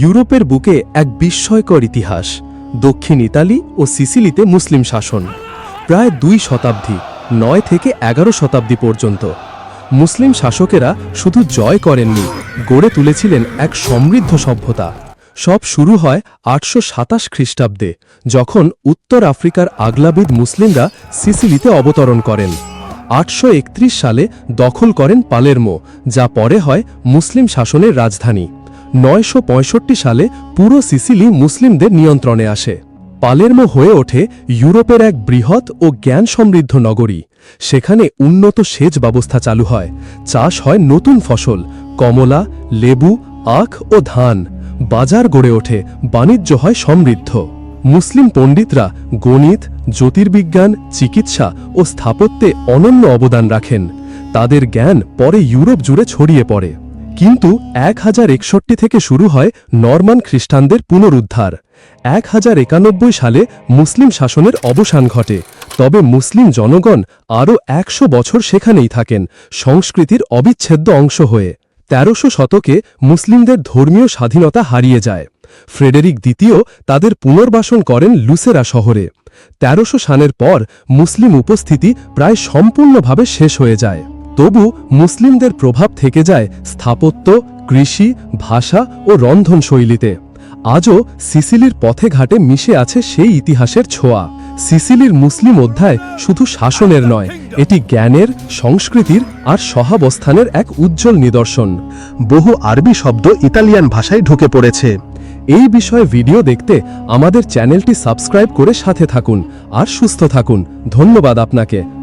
ইউরোপের বুকে এক বিস্ময়কর ইতিহাস, দক্ষিণ ইতালি ও সিসিলিতে মুসলিম শাসন, প্রায় দুই শতাব্দী, নয় থেকে এগারো শতাব্দী পর্যন্ত। মুসলিম শাসকেরা শুধু জয় করেননি, গড়ে তুলেছিলেন এক সমৃদ্ধ সভ্যতা। সব শুরু হয় আটশো সাতাশ খ্রিস্টাব্দে, যখন উত্তর আফ্রিকার আগলাবিদ মুসলিমরা সিসিলিতে অবতরণ করেন। আটশো একত্রিশ সালে দখল করেন পালেরমো, যা পরে হয় মুসলিম শাসনের রাজধানী। নয়শো পঁয়ষট্টি সালে পুরো সিসিলি মুসলিমদের নিয়ন্ত্রণে আসে। পালেরমো হয়ে ওঠে ইউরোপের এক বৃহৎ ও জ্ঞান সমৃদ্ধ নগরী। সেখানে উন্নত সেচ ব্যবস্থা চালু হয়। চাষ হয় নতুন ফসল, কমলা, লেবু, আখ ও ধান। বাজার গড়ে ওঠে, বাণিজ্য হয় সমৃদ্ধ। মুসলিম পণ্ডিতরা গণিত, জ্যোতির্বিজ্ঞান, চিকিৎসা ও স্থাপত্যে অনন্য অবদান রাখেন। তাদের জ্ঞান পরে ইউরোপ জুড়ে ছড়িয়ে পড়ে। কিন্তু এক হাজার একষট্টি থেকে শুরু হয় নরমান খ্রিস্টানদের পুনরুদ্ধার। এক হাজার একানব্বই সালে মুসলিম শাসনের অবসান ঘটে। তবে মুসলিম জনগণ আরও একশো বছর সেখানেই থাকেন, সংস্কৃতির অবিচ্ছেদ্য অংশ হয়ে। তেরোশো শতকে মুসলিমদের ধর্মীয় স্বাধীনতা হারিয়ে যায়। ফ্রেডেরিক দ্বিতীয় তাদের পুনর্বাসন করেন লুসেরা শহরে। তেরোশো সালের পর মুসলিম উপস্থিতি প্রায় সম্পূর্ণভাবে শেষ হয়ে যায়। তবু মুসলিমদের প্রভাব থেকে যায় স্থাপত্য, কৃষি, ভাষা ও রন্ধনশৈলীতে। আজও সিসিলির পথে ঘাটে মিশে আছে সেই ইতিহাসের ছোঁয়া। সিসিলির মুসলিম অধ্যায় শুধু শাসনের নয়, এটি জ্ঞানের, সংস্কৃতির আর সহাবস্থানের এক উজ্জ্বল নিদর্শন। বহু আরবি শব্দ ইতালিয়ান ভাষায় ঢুকে পড়েছে। এই বিষয়ে ভিডিও দেখতে আমাদের চ্যানেলটি সাবস্ক্রাইব করে সাথে থাকুন। আর সুস্থ থাকুন। ধন্যবাদ আপনাকে।